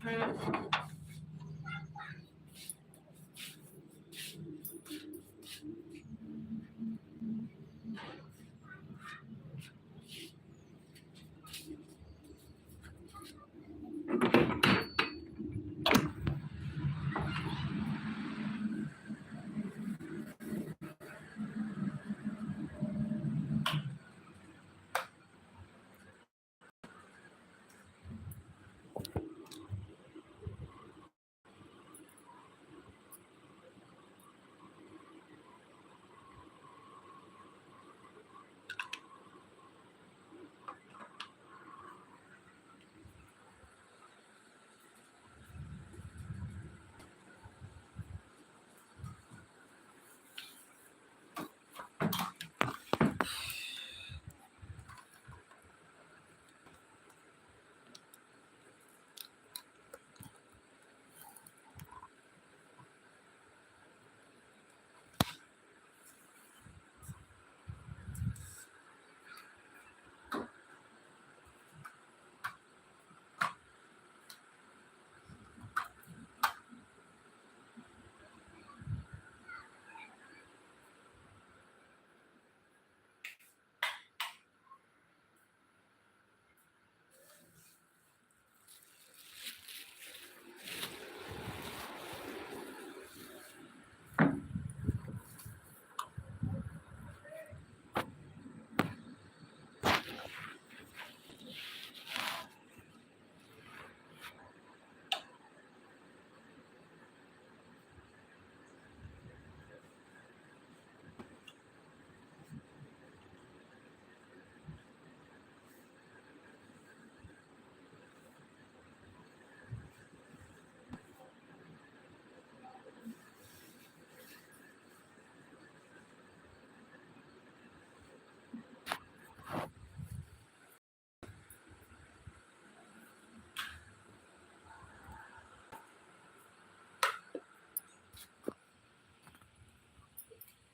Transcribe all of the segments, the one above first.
プロです。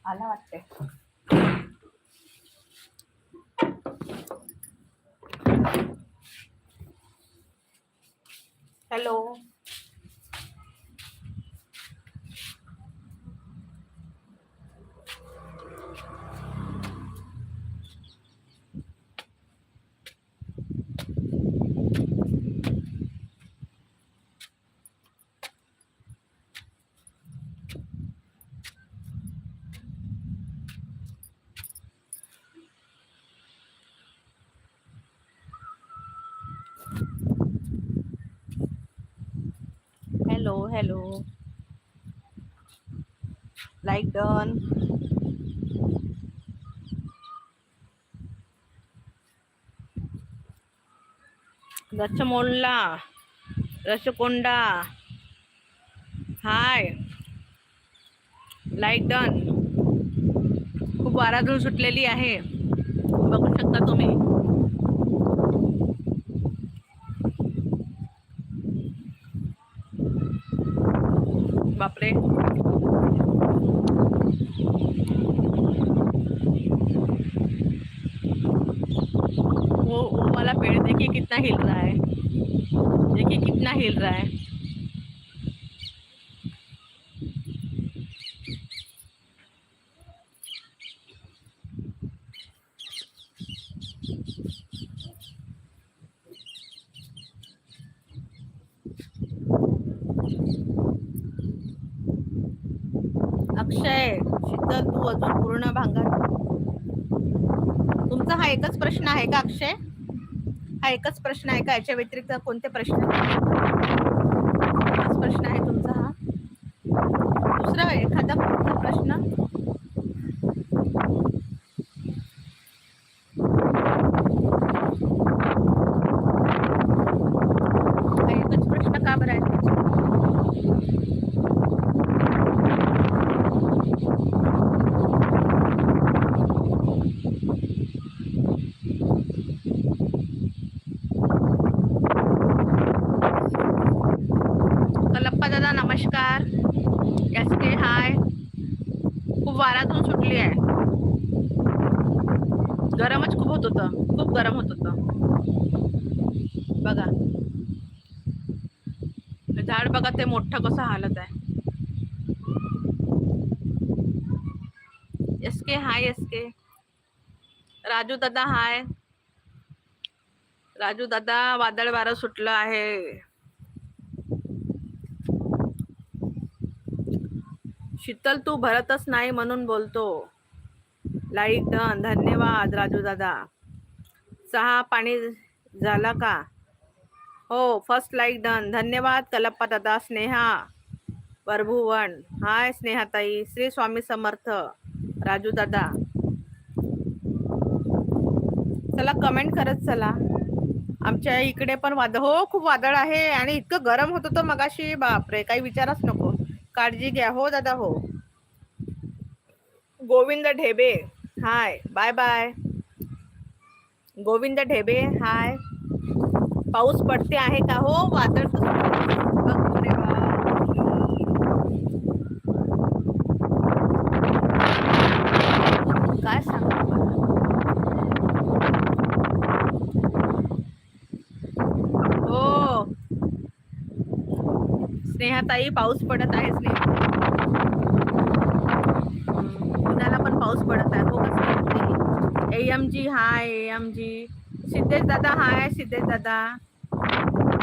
आला वाटते hello. Hello. Like done रचमोल्ला रसकोंडा हाय. Like done. खूप वाराधून सुटलेली आहे. बघू शकता तुम्ही बापरे वो वो वाला पेड़ देखिए कितना हिल रहा है? देखिए कितना हिल रहा है। अक्षय शीतल तू अजून पूर्ण भागात? तुमचा हा एकच प्रश्न आहे का अक्षय? हा एकच प्रश्न आहे का? याच्या व्यतिरिक्त कोणते प्रश्न प्रश्न आहे तुमचा हा दुसरा एखादा कोणता प्रश्न हा एकच प्रश्न का बरं आहे कलप्पा दादा नमस्कार एस के हाय खूप वारातून सुटली आहे गरमच खूप होत होतं खूप गरम होत होतं बघा. झाड बघा ते मोठं कसं हालत आहे. S K hi S K Raju दादा हाय. राजू दादा वादळ वारं सुटलं आहे. शीतल तू भरतच नाही म्हणून बोलतो. लाईक डन धन्यवाद राजू दादा. सहा पाणी झाला का? हो फर्स्ट लाईक डन धन्यवाद कलप्पा दादा स्नेहा प्रभुवन. हाय स्नेहाताई श्री स्वामी समर्थ राजू दादा. चला कमेंट करत चला. आमच्या इकडे पण वादळ हो खूप वादळ आहे आणि इतकं गरम होत होतं मगाशी बापरे काही विचारच नको. काळजी घ्या हो दादा हो. Govind Dhebe hi bye bye Govind Dhebe hi. पाऊस पडते आहे का हो? वादळ काय सांगू? हो. स्नेहाताई पाऊस पडत आहे स्नेहा. पुण्याला पण पाऊस पडत आहे. हो M G hi M G Siddhesh दादा हाय सिद्धेश दादा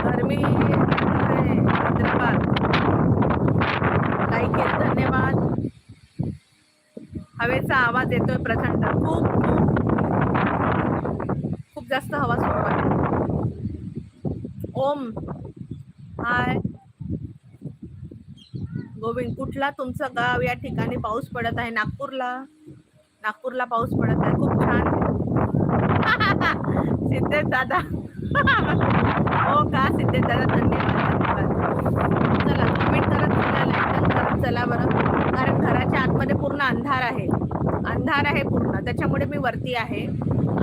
धर्मी हैदराबाद लाईक केलं धन्यवाद. हवेचा आवाज येतोय प्रचंड. खूप खूप. खूप जास्त हवा सुरू आहे. ओम. हाय. गोविंद कुठला तुमचं गाव? या ठिकाणी पाऊस पडत आहे. नागपूरला. नागपूरला पाऊस पडत आहे. खूप छान. सिद्धेश दादा. हो का? सिद्धेश दादा धन्यवाद चला कमेंट करत चला लाईक करत चला बरं. कारण घराच्या आतमध्ये पूर्ण अंधार आहे. अंधार आहे पूर्ण. त्याच्यामुळे मी वरती आहे.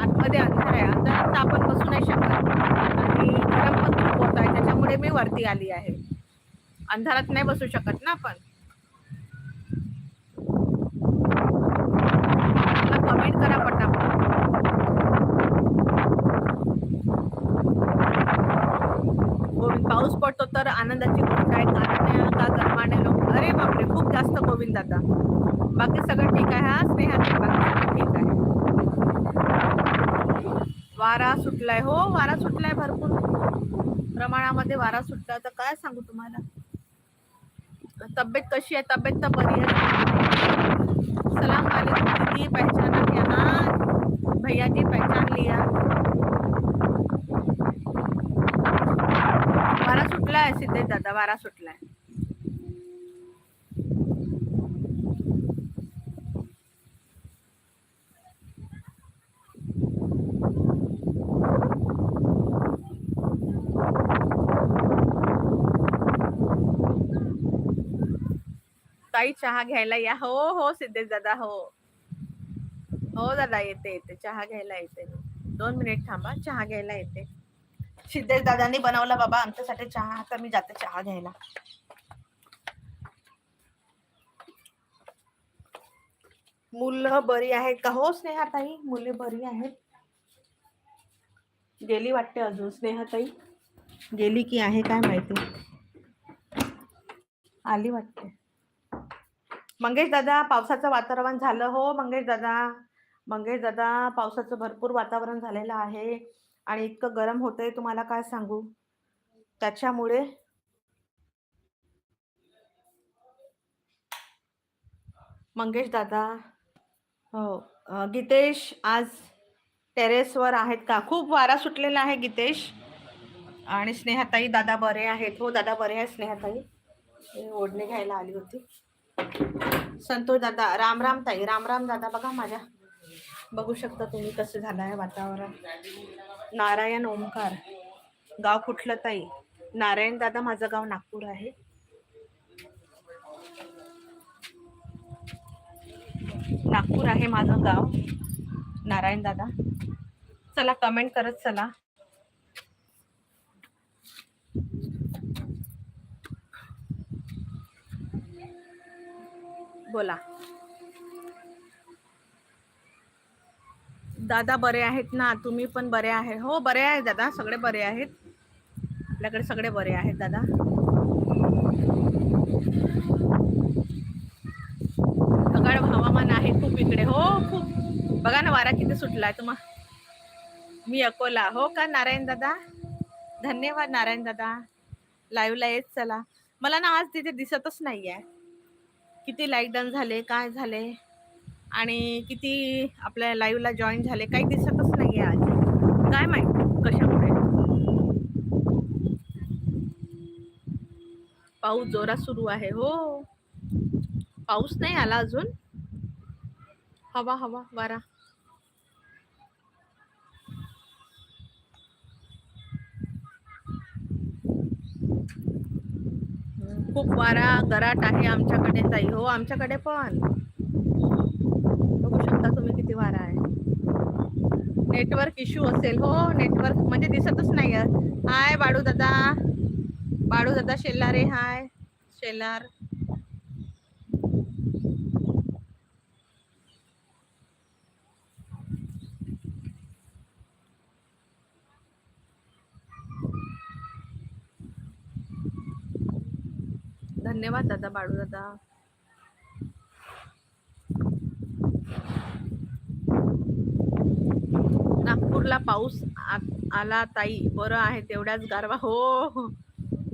आतमध्ये अंधार आहे. अंधारात तर आपण बसू नाही शकत. आणि गरम पण खूप होत आहे. त्याच्यामुळे मी वरती आली आहे. अंधारात नाही बसू शकत ना आपण? कमेंट करा पटापट गोविंद पाऊस पडतो तर आनंदाची गोष्ट आहे. कारण का गरमाने लोक अरे बापरे खूप जास्त गोविंद आता. बाकी सगळं ठीक आहे हा स्नेहा? बाकी सगळं ठीक आहे. वारा सुटलाय. हो वारा सुटलाय भरपूर. प्रमाणामध्ये वारा सुटला तर काय सांगू तुम्हाला? तब्येत कशी आहे? तब्येत तर बरी आहे. सलाम वाले दीदी पहचाना क्या हाँ भैया जी पहचान लिया. वारा सुटलाय सिद्धेश दादा वारा सुटलाय. ताई चहा घ्यायला या. हो हो सिद्धेश दादा हो. हो दादा येते येते. चहा घ्यायला येते. दोन मिनिट थांबा. चहा घ्यायला येते. सिद्धेश दादांनी बनवला बाबा आमच्यासाठी चहा आता मी जाते चहा घ्यायला. मुलं बरी आहेत का? हो स्नेहाताई मुले बरी आहेत. गेली वाटते अजून स्नेहाताई? गेली की आहे काय माहिती? आली वाटते. मंगेश दादा पावसाचं वातावरण झालं. हो मंगेश दादा मंगेश दादा पावसाचं भरपूर वातावरण झालेलं आहे. आणि इतकं गरम होतंय तुम्हाला काय सांगू? त्याच्यामुळे मंगेश दादा हो गीतेश आज टेरेसवर आहेत का? खूप वारा सुटलेला आहे गीतेश. आणि स्नेहाताई दादा बरे आहेत. हो दादा बरे आहेत स्नेहाताई. ओढणी ओढणे घ्यायला आली होती. संतोष दादा राम राम ताई राम राम दादा बघा माझ्या. बघू शकता तुम्ही कसं झालं आहे वातावरण. नारायण ओमकार गाव कुठलं ताई? नारायण दादा माझं गाव नागपूर आहे. नागपूर आहे माझं गाव. नारायण दादा चला कमेंट करत चला. बोला. दादा बरे आहेत ना? तुम्ही पण बरे आहे. हो बरे आहे दादा. सगळे बरे आहेत. आपल्याकडे सगळे बरे आहेत दादा. सकाळ हवामान आहे खूप इकडे. हो खूप. बघा ना वारा किती सुटलाय तुम्हा. मी अकोला. हो का नारायण दादा? धन्यवाद नारायण दादा. लाईव्हला येत चला. मला ना आज तिथे दिसतच नाहीये. किती लाइट डन झाले काय झाले? आणि किती आपल्या लाईव्हला जॉईन झाले काही दिसतच नाही आहे आज. काय माहिती कशामुळे. पाऊस जोरात सुरू आहे हो. पाऊस नाही आला अजून. हवा हवा वारा. खूप वारा गराट आहे आमच्याकडे ताई हो आमच्याकडे पण. वरती वारा आहे. नेटवर्क इश्यू असेल हो नेटवर्क म्हणजे दिसतच नाही हाय बाळू दादा. बाळू दादा शेलारे हाय. शेलार. धन्यवाद दादा बाळू दादा. नागपूरला पाऊस आ- आला ताई. बरं आहे तेवढ्याच गारवा. हो. हो.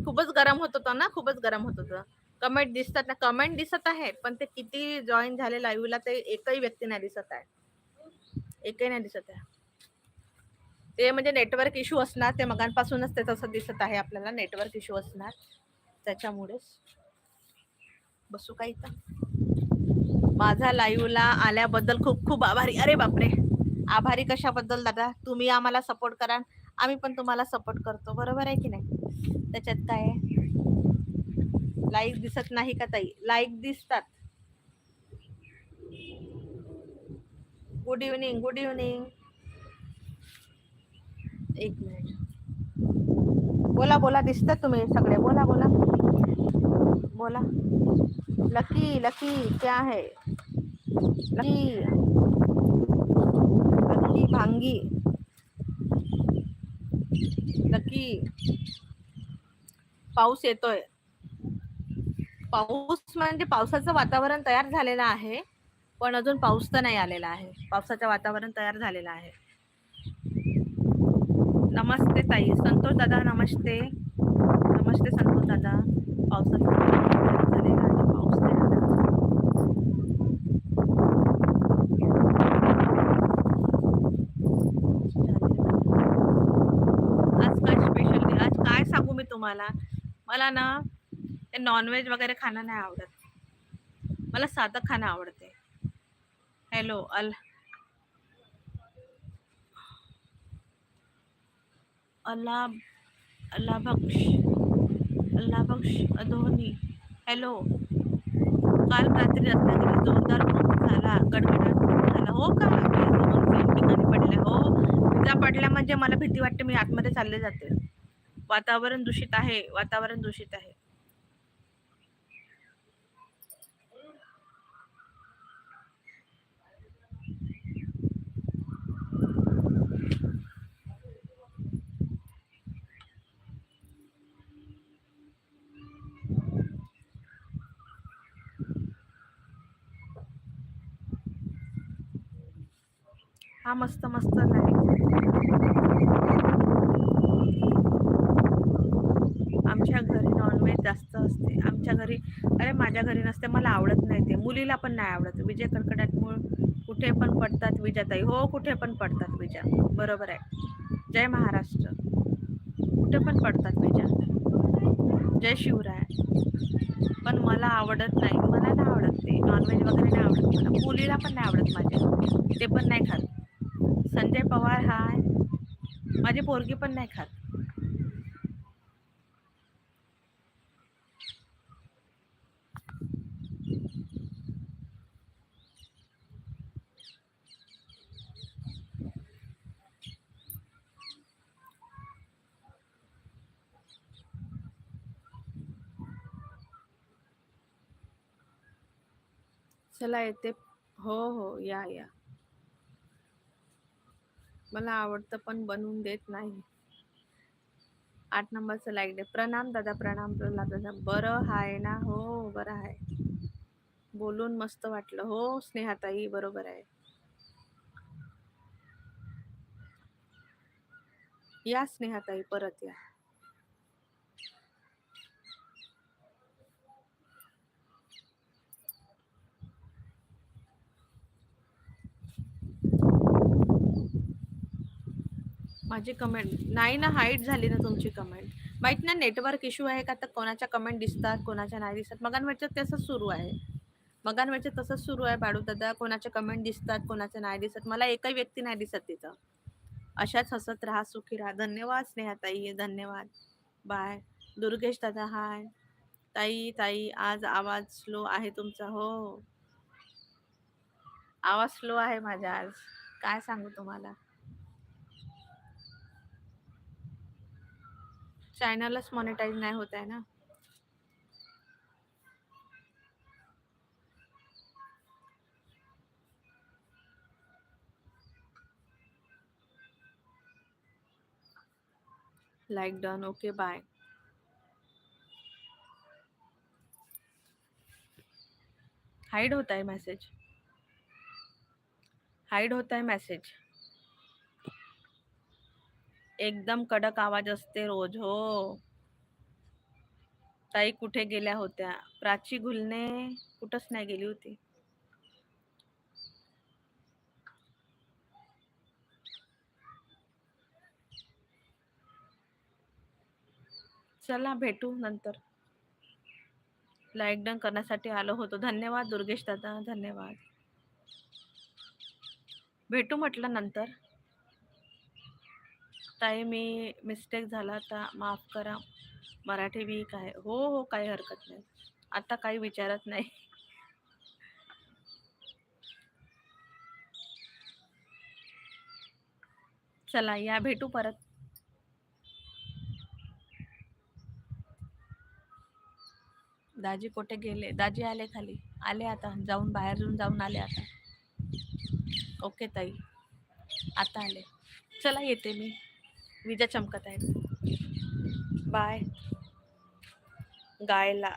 खूपच गरम होत होतं ना खूपच गरम होत होतं. कमेंट दिसतात ना कमेंट दिसत आहेत पण ते किती जॉईन झाले लाईव्हला ते एकही व्यक्ती नाही दिसत आहे. एकही नाही दिसत आहे. ते म्हणजे नेटवर्क इश्यू असणार ते मगांपासूनच ते तसं दिसत आहे आपल्याला नेटवर्क इश्यू असणार. त्याच्यामुळेच. बसू का इथं? माझा लाईव्हला आल्याबद्दल खूप खूप आभारी. अरे बापरे! आभारी कशाबद्दल दादा? तुम्ही आम्हाला सपोर्ट करा आम्ही पण तुम्हाला सपोर्ट करतो. बरोबर आहे की नाही? त्याच्यात काय आहे? लाईक दिसत नाही का ताई? लाईक दिसतात. गुड इव्हनिंग गुड इव्हनिंग एक मिनिट बोला बोला दिसतात तुम्ही सगळे? बोला बोला. बोला. लकी लकी क्या है? लकी लकी भांगी. नक्की. पाऊस येतोय. पाऊस म्हणजे पावसाचं वातावरण तयार झालेलं आहे पण अजून पाऊस तर नाही आलेला आहे. पावसाचं वातावरण तयार झालेलं आहे. नमस्ते ताई. संतोष दादा नमस्ते. नमस्ते संतोष दादा. पावसाचं वातावरण तयार झालेलं आहे पाऊस नाही आला आज काय स्पेशल आज काय सांगू मी तुम्हाला. मला ना ते नॉनव्हेज वगैरे खाणं नाही आवडत. मला साधं खाणं आवडते. हॅलो अल अल्ला अल्ला बख्श अल्ला अधोनी. हॅलो काल रात्री रत्नागिरी जोरदार पाऊस झाला. गडगडाट झाला. हो का? दोन तीन ठिकाणी पडल्या हो. विजा पडल्या म्हणजे मला भीती वाटते. मी आतमध्ये चालले जाते. वातावरण दूषित आहे वातावरण दूषित आहे. हा मस्त मस्त नाही आमच्या घरी जास्त असते. आमच्या घरी अरे माझ्या घरी नसते मला आवडत नाही ते. मुलीला पण नाही आवडत. विजय कर्कटामुळे कुठे पण पडतात विजाताई. हो कुठे पण पडतात विजा. बरोबर आहे. जय महाराष्ट्र. कुठे पण पडतात विजा. जय शिवराय. पण मला आवडत नाही. मला नाही आवडत ते. नॉनव्हेज वगैरे नाही आवडत मला. मुलीला पण नाही आवडत माझ्या. ते पण नाही खात. संजय पवार हाय. माझी पोरगी पण नाही खात. चला येते. हो हो या या. मला आवडतं पण बनवून देत नाही. आठ नंबरचं लाईक दे प्रणाम दादा प्रणाम प्रल्हाद दादा. बरं आहे ना? हो बरं आहे बोलून मस्त वाटलं. हो स्नेहाताई बरोबर आहे. या स्नेहाताई परत या. माझी कमेंट नाही ना हाईट झाली ना तुमची कमेंट माहीत ना नेटवर्क इश्यू आहे का? तर कोणाच्या कमेंट दिसतात कोणाच्या नाही दिसतात मगांवरच्या तसंच सुरू आहे. मगांवरच्या तसंच सुरू आहे बाळू दादा. कोणाच्या कमेंट दिसतात कोणाच्या नाही दिसत. मला एकही व्यक्ती नाही दिसत तिथं. अशाच हसत राहा सुखी राहा. धन्यवाद स्नेहाताई. धन्यवाद. बाय दुर्गेश दादा हाय ताई ताई आज आवाज स्लो आहे तुमचा? हो. आवाज स्लो आहे माझा आज. काय सांगू तुम्हाला? चॅनलच मॉनिटाईज नाही होत आहे ना। Like done okay bye hide होत आहे मेसेज हाईड होत आहे मेसेज एकदम कडक आवाज असते रोज हो. ताई कुठे गेल्या होत्या? प्राची घुलणे कुठंच नाही गेली होती. चला भेटू नंतर. लाईक डन करण्यासाठी आलो होतो. धन्यवाद दुर्गेश दादा धन्यवाद. भेटू म्हटलं नंतर. ताई मी मिस्टेक झाला तर माफ करा. मराठी वीक आहे. हो हो काही हरकत नाही. आता काही विचारत नाही. चला या भेटू परत. दाजी कुठे गेले? दाजी आले खाली. आले आता. जाऊन बाहेर जाऊन जाऊन आले आता. ओके ताई. आता आले. चला येते मी. विजा चमकत आहेत बाय गायला.